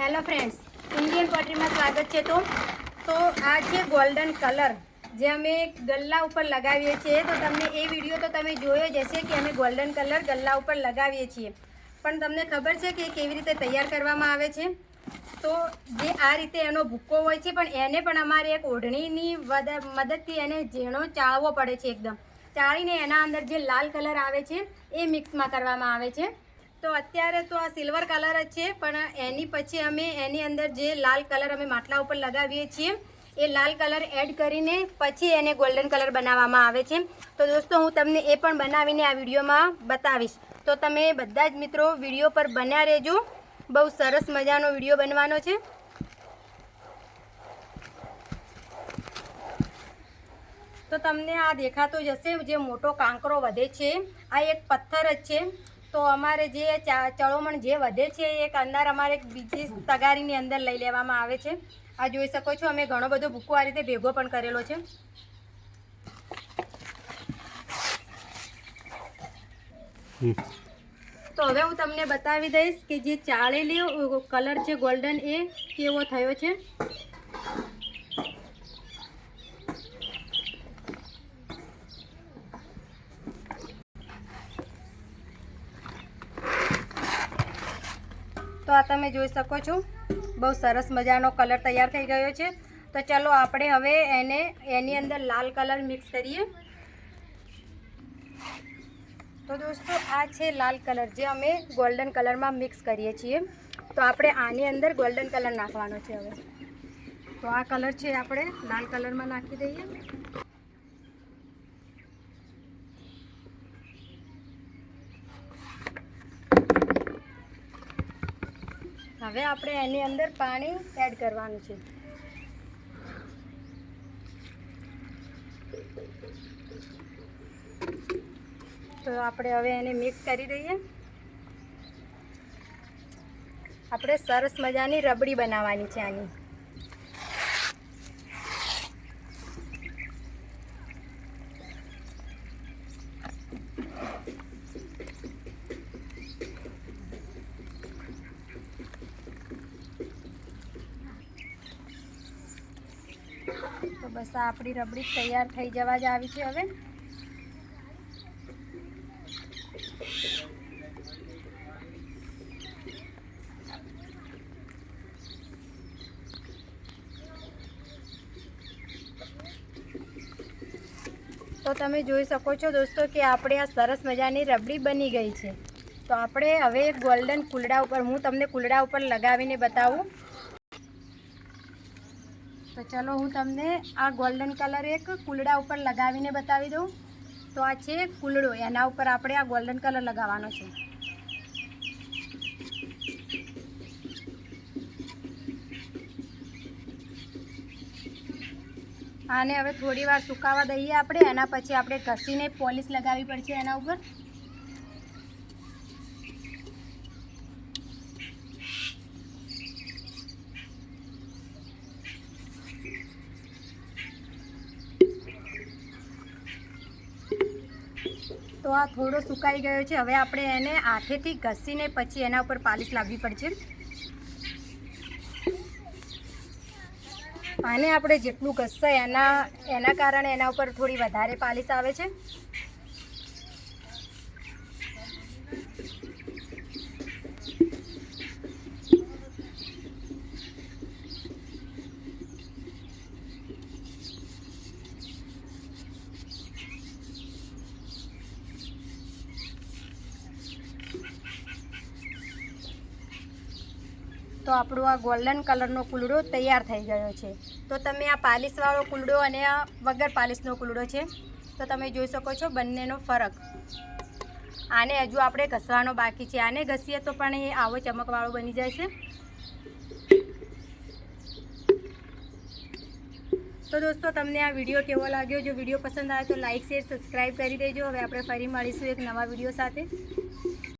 Hello friends Indian પોટરીમાં સ્વાગત છે તો. તો આ છે ગોલ્ડન કલર જે અમે ગલ્લા ઉપર લગાવીએ છીએ. તો તમને એ વીડિયો તો તમે જોયો જ હશે કે અમે ગોલ્ડન કલર ગલ્લા ઉપર લગાવીએ છીએ. પણ તમને ખબર છે કે કેવી રીતે તૈયાર કરવામાં આવે છે? તો જે આ રીતે એનો ભૂક્કો હોય છે, પણ એને પણ અમારે એક ઓઢણીની મદદથી એને ઝીણો ચાળવો પડે છે એકદમ. ચાળીને એના અંદર જે લાલ કલર આવે છે, એ મિક્સમાં કરવામાં આવે છે. તો અત્યારે તો આ સિલ્વર કલર જ છે, પણ એની પછી અમે એની અંદર જે લાલ કલર અમે માટલા ઉપર લગાવીએ છીએ, એ લાલ કલર એડ કરીને પછી એને ગોલ્ડન કલર બનાવવામાં આવે છે. તો દોસ્તો, હું તમને એ પણ બનાવીને આ વિડીયોમાં બતાવીશ. તો તમે બધા જ મિત્રો વીડિયો પર બન્યા રહેજો. બહુ સરસ મજાનો વીડિયો બનવાનો છે. તો તમને આ દેખાતો જ હશે, જે મોટો કાંકરો વધે છે. આ એક પથ્થર જ છે. તો અમારે જે ચા- ચળોમણ જે વધે છે એક અંદર અમારે બીજી તગારીની અંદર લઈ લેવામાં આવે છે. આ જોઈ શકો છો, અમે ઘણો બધો ભૂકો આ રીતે ભેગો પણ કરેલો છે. તો હવે હું તમને બતાવી દઈશ કે જે ચાળેલી કલર છે ગોલ્ડન એ કેવો થયો છે. તો આ તમે જોઈ શકો છો. બહુ સરસ મજાનો કલર તૈયાર થઈ ગયો છે. તો ચલો આપણે હવે એને, એની અંદર લાલ કલર મિક્સ કરીએ. તો દોસ્તો, આ છે લાલ કલર જે અમે ગોલ્ડન કલરમાં મિક્સ કરીએ છીએ. તો આપણે આની અંદર ગોલ્ડન કલર નાખવાનો છે હવે. તો આ કલર છે આપણે લાલ કલરમાં નાખી દઈએ. હવે આપણે એની અંદર પાણી એડ કરવાનું છે. તો આપણે હવે એને મિક્સ કરી દઈએ. આપણે સરસ મજાની રબડી બનાવવાની છે આની. તો બસ આ આપણી રબડી તૈયાર થઈ જવા જ આવી છે હવે. તો તમે જોઈ શકો છો દોસ્તો કે આપણે આ સરસ મજાની રબડી બની ગઈ છે. તો આપણે હવે ગોલ્ડન કુલડા ઉપર, હું તમને કુલડા ઉપર લગાવીને બતાવું. તો ચલો હું તમને આ ગોલ્ડન કલર એક કુલડા ઉપર લગાવીને બતાવી દઉં. તો આ છે કુલડો, એના ઉપર આપણે આ ગોલ્ડન કલર લગાવવાનો છે. આને હવે થોડી વાર સુકાવા દઈએ આપણે, એના પછી આપણે ઘસીને પોલિશ લગાવવી પડશે એના ઉપર. તો આ થોડો સુકાઈ ગયો છે. હવે આપણે એને હાથેથી ઘસીને પછી એના ઉપર પાલિશ લાવવી પડશે. આને આપણે જેટલું ઘસશે એના એના કારણે એના ઉપર થોડી વધારે પાલિશ આવે છે. તો આપણો આ ગોલ્ડન કલરનો કુલડો તૈયાર થઈ ગયો છે. તો તમે આ પાલિશવાળો કુલડો અને આ વગર પાલિશનો કુલડો છે. તો તમે જોઈ શકો છો બંનેનો ફરક. આને હજુ આપણે ઘસવાનો બાકી છે. આને ઘસીએ તો પણ એ આવો ચમકવાળો બની જાય છે તો દોસ્તો, તમને આ વીડિયો કેવો લાગ્યો? જો વીડિયો પસંદ આવે તો લાઇક શેર સબસ્ક્રાઈબ કરી દેજો. હવે આપણે ફરી મળીશું એક નવા વીડિયો સાથે.